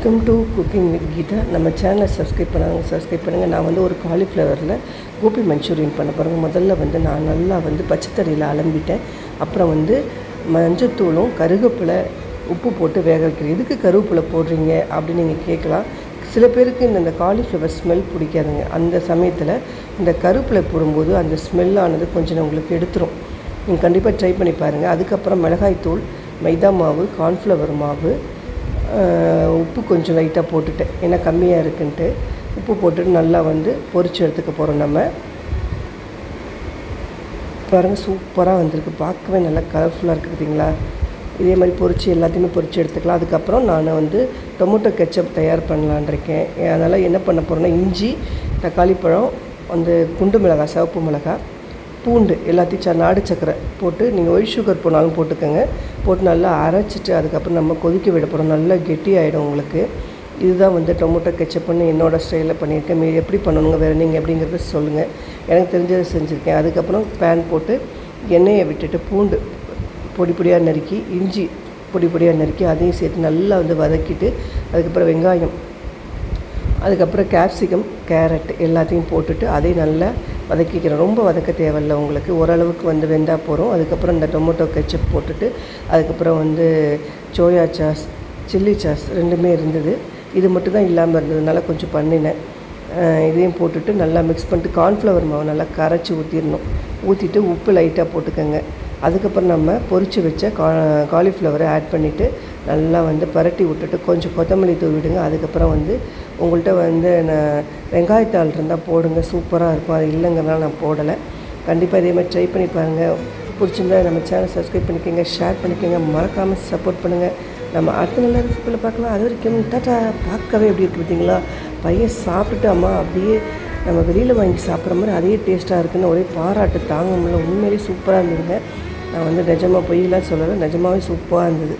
Welcome to cooking with Geetha நம்ம சேனலை subscribe பண்ணாங்க சப்ஸ்கிரைப் பண்ணுங்கள் நான் வந்து ஒரு காலிஃப்ளவரில் கோபி மஞ்சூரியன் பண்ண போகிறேங்க முதல்ல வந்து நான் நல்லா வந்து பச்சைத்தறியில் அலம்பிட்டேன். அப்புறம் வந்து மஞ்சத்தூளும் கருவேப்பிலை உப்பு போட்டு வேக வைக்கிறேன். எதுக்கு கருவேப்பிலை போடுறீங்க அப்படின்னு நீங்கள் கேட்கலாம். சில பேருக்கு இந்த இந்த காலிஃப்ளவர் ஸ்மெல் பிடிக்காதுங்க. அந்த சமயத்தில் இந்த கருவேப்பிலை போடும்போது அந்த ஸ்மெல்லானது கொஞ்சம் உங்களுக்கு எடுத்துரும். நீங்கள் கண்டிப்பாக ட்ரை பண்ணி பாருங்கள் அதுக்கப்புறம் மிளகாய்த்தூள் மைதா மாவு கார்ன்ஃப்ளவர் மாவு உப்பு கொஞ்சம் லைட்டாக போட்டுட்டேன் ஏன்னா கம்மியாக இருக்குன்ட்டு உப்பு போட்டுட்டு நல்லா வந்து பொறிச்சு எடுத்துக்க போகிறோம் நம்ம. பாருங்கள் சூப்பராக வந்திருக்கு. பார்க்கவே நல்லா கலர்ஃபுல்லாக இருக்குது பார்த்தீங்களா இதே மாதிரி பொறிச்சு எல்லாத்தையுமே பொறிச்சு எடுத்துக்கலாம். அதுக்கப்புறம் நான் வந்து டொமேட்டோ கெச்சப் தயார் பண்ணலான் இருக்கேன். அதனால் என்ன பண்ண போகிறேன்னா இஞ்சி தக்காளி பழம் வந்து குண்டு மிளகாய் சிவப்பு மிளகாய் பூண்டு எல்லாத்தையும் ச நாடு சக்கரை போட்டு நீங்கள் ஒயிட் சுகர் போனாலும் போட்டுக்கோங்க. போட்டு நல்லா அரைச்சிட்டு அதுக்கப்புறம் நம்ம கொதிக்க விட போகிறோம் நல்லா கெட்டி ஆகிடும் உங்களுக்கு. இதுதான் வந்து டொமேட்டோ பண்ணி என்னோடய ஸ்டைலில் பண்ணியிருக்கேன். மீ எப்படி பண்ணணுங்க வேறு நீங்கள் எப்படிங்கிறத சொல்லுங்கள் எனக்கு தெரிஞ்சதை செஞ்சுருக்கேன். அதுக்கப்புறம் பேன் போட்டு எண்ணெயை விட்டுட்டு பூண்டு பொடி பொடியாக நறுக்கி இஞ்சி பொடி பொடியாக நறுக்கி அதையும் சேர்த்து நல்லா வந்து வதக்கிட்டு அதுக்கப்புறம் வெங்காயம் அதுக்கப்புறம் கேப்சிகம் கேரட் எல்லாத்தையும் போட்டுட்டு அதையும் நல்லா வதக்கிக்கிறேன் ரொம்ப வதக்க தேவையில்ல உங்களுக்கு. ஓரளவுக்கு வந்து வெந்தால் போகிறோம் அதுக்கப்புறம் இந்த டொமேட்டோ கெச்சப் போட்டுட்டு அதுக்கப்புறம் வந்து சோயா சாஸ் சில்லி சாஸ் ரெண்டுமே இருந்தது. இது மட்டும் தான் இல்லாமல் இருந்ததுனால கொஞ்சம் பண்ணினேன். இதையும் போட்டுட்டு நல்லா மிக்ஸ் பண்ணிட்டு கார்ன்ஃப்ளவர் மாவு நல்லா கரைச்சி ஊற்றிடணும் ஊற்றிட்டு உப்பு லைட்டாக போட்டுக்கோங்க. அதுக்கப்புறம் நம்ம பொறிச்சு வச்ச கா காலிஃப்ளவரை ஆட் பண்ணிவிட்டு நல்லா வந்து பரட்டி விட்டுட்டு கொஞ்சம் கொத்தமல்லி தூவி விடுங்க. அதுக்கப்புறம் வந்து உங்கள்கிட்ட வந்து நான் வெங்காயத்தாள் இருந்தால் போடுங்க. சூப்பராக இருக்கும். அது இல்லைங்கிறனால நான் போடலை. கண்டிப்பாக இதே மாதிரி ட்ரை பண்ணி பாருங்கள் பிடிச்சிருந்தா நம்ம சேனல் சப்ஸ்கிரைப் பண்ணிக்கோங்க ஷேர் பண்ணிக்கோங்க. மறக்காமல் சப்போர்ட் பண்ணுங்கள் நம்ம அடுத்த நல்ல ரெசிபியில் பார்க்கலாம். அது வரைக்கும் டாட்டா பார்க்கவே எப்படி இருக்குது பார்த்தீங்களா? பையன் சாப்பிட்டுட்டு அம்மா அப்படியே நம்ம வெளியில் வாங்கி சாப்பிட்ற மாதிரி அதே டேஸ்ட்டாக இருக்குன்னு ஒரே பாராட்டு தாங்க முடியல. உண்மையிலேயே சூப்பராக இருந்ததுங்க. நான் வந்து நிஜமாக பொய்யெல்லாம் சொல்லலை. நிஜமாவே சூப்பராக இருந்தது.